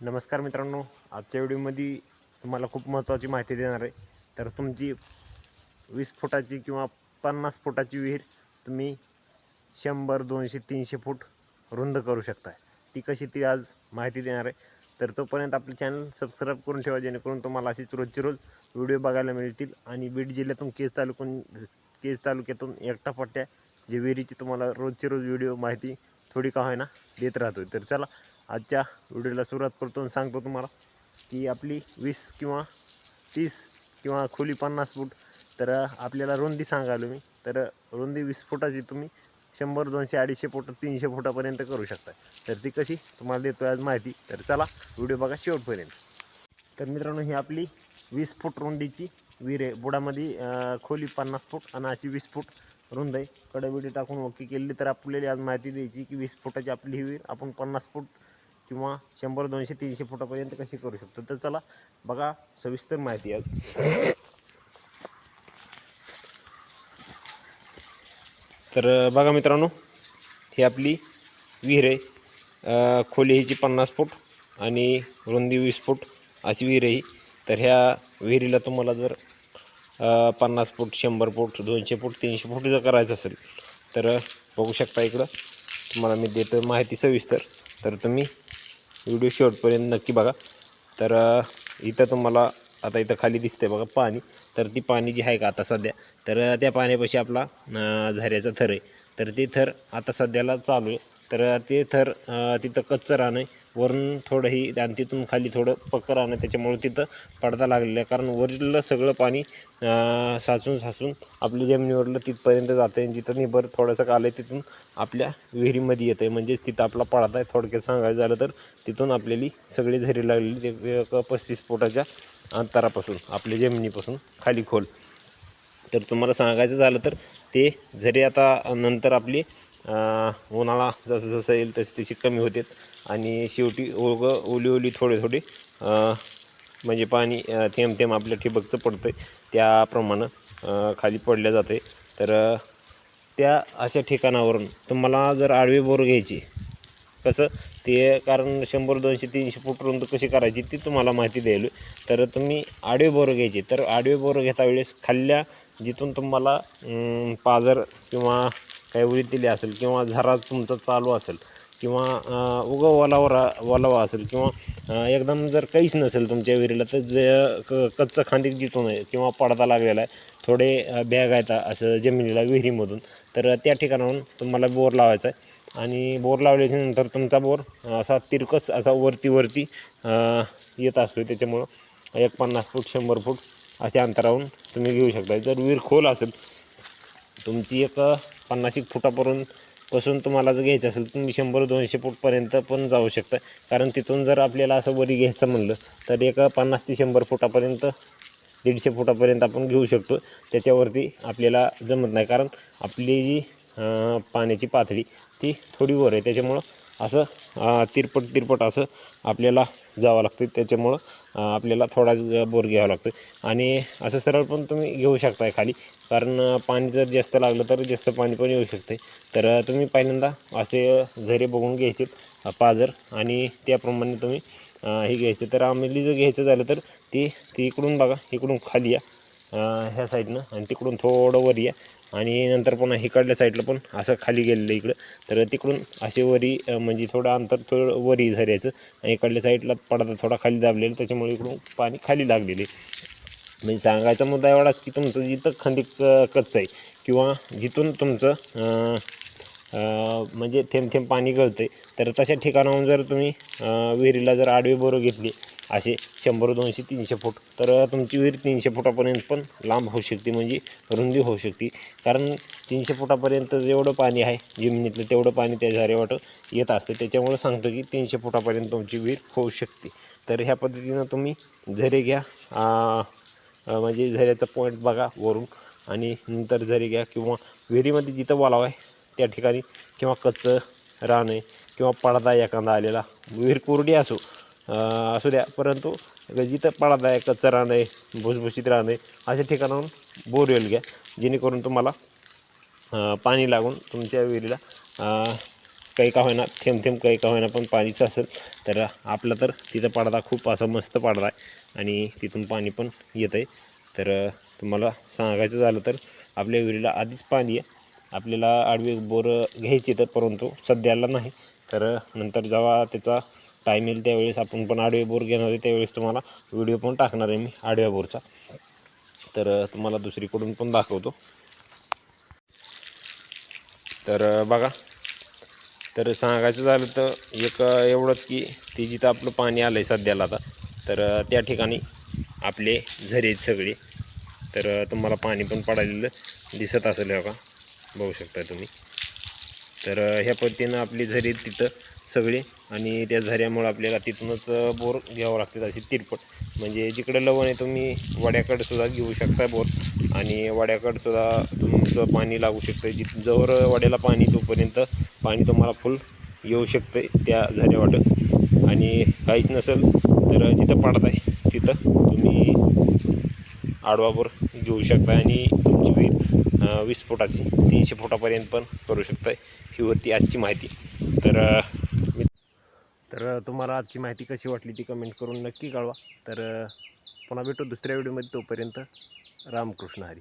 नमस्कार मित्रांनो आजच्या व्हिडिओमध्ये तुम्हाला खूप महत्त्वाची माहिती देणार आहे. तर तुमची वीस फुटाची किंवा पन्नास फुटाची विहीर तुम्ही शंभर दोनशे तीनशे फूट रुंद करू शकता ती कशी ती आज माहिती देणार आहे. तर तोपर्यंत आपले चॅनल सबस्क्राईब करून ठेवा जेणेकरून तुम्हाला अशीच रोजची रोज व्हिडिओ बघायला मिळतील आणि बीड जिल्ह्यातून केज तालुकून केज तालुक्यातून एकटा पट्ट्या जे विहिरीची तुम्हाला रोजची रोज व्हिडिओ माहिती थोडी का होईना देत राहतो तर चला आजच्या व्हिडिओला सुरुवात करतो आणि सांगतो तुम्हाला की आपली वीस किंवा तीस किंवा खोली पन्नास फूट तर आपल्याला रुंदी सांगालो मी. तर रुंदी वीस फुटाची तुम्ही शंभर दोनशे अडीचशे फूट तीनशे फुटापर्यंत करू शकता. तर ती कशी तुम्हाला देतो आज माहिती. तर चला व्हिडिओ बघा शेवटपर्यंत. तर मित्रांनो ही आपली वीस फूट रुंदीची विहीर आहे. बुडामध्ये खोली पन्नास फूट आणि अशी वीस फूट रुंद आहे. कडबिडी टाकून ओके केली तर आपल्याला आज माहिती द्यायची की वीस फुटाची आपली ही विहीर आपण पन्नास फूट किंवा शंभर दोनशे तीनशे फुटापर्यंत कशी करू शकतो? तर चला बघा सविस्तर माहिती आहे. तर बघा मित्रांनो ही आपली विहीर आहे. खोली ह्याची पन्नास फूट आणि रुंदी वीस फूट अशी विहीर आहे तर ह्या विहिरीला तुम्हाला जर पन्नास फूट शंभर फूट दोनशे फूट तीनशे फूट जर करायचं असेल तर बघू शकता इकडं. तुम्हाला मी देतो माहिती सविस्तर. तर तुम्ही व्हिडिओ शेवटपर्यंत नक्की बघा. तर इथं तुम्हाला आता इथं खाली दिसते बघा पाणी. तर ती पाणी जी आहे का आता सध्या? तर त्या पाण्यापाशी आपला झऱ्याचा थर आहे. तर ते थर आता सध्याला चालू आहे. तर ते थर तिथं कच्चं राहणं आहे. वरून थोडंही आणि तिथून खाली थोडं पक्कं राहणं त्याच्यामुळे तिथं पडदा लागलेला आहे. कारण वरील सगळं पाणी साचून साचून आपल्या जमिनीवरलं तिथपर्यंत जातं आहे जिथं निबर थोडंसं कालं आहे तिथून आपल्या विहिरीमध्ये येतं आहे म्हणजेच तिथं आपला पडदा आहे. थोडक्यात सांगायचं झालं तर तिथून आपल्याली सगळी झरी लागलेली ते एक पस्तीस फुटाच्या अंतरापासून आपल्या जमिनीपासून खाली खोल. तर तुम्हाला सांगायचं झालं तर ते झरी आता नंतर आपली उन्हाळा जसं जसं येईल तसे तशी कमी होतात आणि शेवटी ओग ओली ओली थोडे थोडे म्हणजे पाणी थेंब थेंब आपल्या ठिबकचं पडतं आहे त्याप्रमाणं खाली पडल्या जाते तर त्या अशा ठिकाणावरून तुम्हाला जर आडवी बोर घ्यायची कसं ते कारण शंभर दोनशे तीनशे फूट रुंद कशी करायची ती तुम्हाला माहिती द्यायलो तर तुम्ही आडवे बोरं घ्यायची. तर आडवे बोरं घेता वेळेस खाल्ल्या जिथून तुम्हाला पाजर किंवा काही उडीद असेल किंवा झरा तुमचा चालू असेल किंवा उगव उगं ओलावा असेल किंवा एकदम जर काहीच नसेल तुमच्या विहिरीला तर जे क कच्चं खांदी जिथून आहे किंवा पडदा लागलेला आहे थोडे बॅग आहेत असं जमिनीला विहिरीमधून तर त्या ठिकाणाहून तुम्हाला बोर लावायचा आहे. आणि बोर लावल्याच्यानंतर तुमचा बोर असा तिरकस असा वरती वरती येत असतो. त्याच्यामुळं एक पन्नास फूट शंभर फूट अशा अंतरावरून तुम्ही घेऊ शकता जर विहीर खोल असेल तुमची एक पन्नास एक फुटापर्यंत पासून तुम्हाला जर घ्यायचं असेल तुम्ही शंभर दोनशे फूटपर्यंत पण जाऊ शकता कारण तिथून जर आपल्याला असं वरी घ्यायचं म्हणलं तर एक पन्नास ते शंभर फुटापर्यंत दीडशे फुटापर्यंत आपण घेऊ शकतो. त्याच्यावरती आपल्याला जमत नाही. कारण आपली जी पाण्याची पातळी ती थोडी वर आहे. त्याच्यामुळं असं तिरपट तिरपट असं आपल्याला जावं लागतं. त्याच्यामुळं आपल्याला थोडाच बोर घ्यावा लागतो. आणि असं सरळ पण तुम्ही घेऊ शकताय खाली. कारण पाणी जर जास्त लागलं तर जास्त पाणी पण येऊ शकते. तर तुम्ही पहिल्यांदा असे झरे बघून घ्यायचे पाजर. आणि त्याप्रमाणे तुम्ही हे घ्यायचं. तर आंबेली जर घ्यायचं झालं तर ती ती इकडून बघा इकडून खाली या. ह्या साईडनं. आणि तिकडून थोडं वर या. आणि नंतर पुन्हा इकडल्या साईडला पण असं खाली गेलेलं इकडं. तर तिकडून असे वरी म्हणजे थोडं अंतर थोडं वरी झऱ्याचं आणि इकडल्या साईडला पडदा थोडा खाली दाबलेला त्याच्यामुळे इकडून पाणी खाली लागलेले म्हणजे सांगायचा मुद्दा एवढाच की तुमचं जिथं खंदी क कच्चं आहे किंवा जिथून तुमचं म्हणजे थेंब थेंब पाणी गळतं आहे तर तशा ठिकाणाहून जर तुम्ही विहिरीला जर आडवी बोरं घेतली असे शंभर दोनशे तीनशे फूट तर तुमची विहीर तीनशे फुटापर्यंत पण लांब होऊ शकते म्हणजे रुंदी होऊ शकते. कारण तीनशे फुटापर्यंत जेवढं पाणी आहे जमिनीतलं तेवढं पाणी त्या झारेवाटं येत असतं. त्याच्यामुळं सांगतो की तीनशे फुटापर्यंत तुमची विहीर होऊ शकते. तर ह्या पद्धतीनं तुम्ही झरे घ्या म्हणजे झऱ्याचा पॉईंट बघा वरून. आणि नंतर झरे घ्या किंवा विहिरीमध्ये जिथं वालाव आहे त्या ठिकाणी किंवा कच्चं रान आहे किंवा पडदा एखादा आलेला विहीर कोरडी असो असू द्या. परंतु जिथं पडदा आहे कच्चं रान आहे भुसभुशीत रान आहे अशा ठिकाणाहून बोरवेल घ्या. जेणेकरून तुम्हाला पाणी लागून तुमच्या विहिरीला काही का होईना थेंब थेंब काही का होईना पण पाणीच असेल तर आपलं तर तिथं पडदा खूप असा मस्त पडदा आहे आणि तिथून पाणी पण येतं आहे तर तुम्हाला सांगायचं झालं तर आपल्या विहिरीला आधीच पाणी आहे. आपल्याला आडवे बोर घ्यायची तर परंतु सध्याला नाही. तर नंतर जेव्हा त्याचा टाईम येईल त्यावेळेस आपण पण आडवे बोर घेणार आहे त्यावेळेस तुम्हाला व्हिडिओ पण टाकणार आहे मी आडव्या बोरचा. तर तुम्हाला दुसरीकडून पण दाखवतो. तर बघा तर सांगायचं झालं तर एक एवढंच की ते जिथं आपलं पाणी आलं आहे सध्याला आता तर त्या ठिकाणी आपले झरे आहेत सगळे. तर तुम्हाला पाणी पण पडालेलं दिसत असेल हे बघा. बघू शकता तुम्ही. तर ह्या पद्धतीनं आपली झरी तिथं सगळी आणि त्या झऱ्यामुळं आपल्याला तिथूनच बोर घ्यावं लागतात अशी तिरपट. म्हणजे जिकडं लवण आहे तुम्ही वड्याकडंसुद्धा घेऊ शकता बोर आणि वड्याकडसुद्धा तुमचं पाणी लागू शकतं जिथं जवळ वड्याला पाणी तोपर्यंत पाणी तुम्हाला फुल येऊ शकतं त्या झऱ्यावाटं. आणि काहीच नसेल तर जिथं पाडत आहे तिथं तुम्ही आडवा बोर घेऊ शकता आणि तुमची वीस फुटाची तीनशे फुटापर्यंत पण करू शकता ही होती आजची माहिती. तर तर तुम्हाला आजची माहिती कशी वाटली ती कमेंट करून नक्की कळवा. तर पुन्हा भेटू दुसऱ्या व्हिडिओमध्ये तोपर्यंत रामकृष्ण हरी.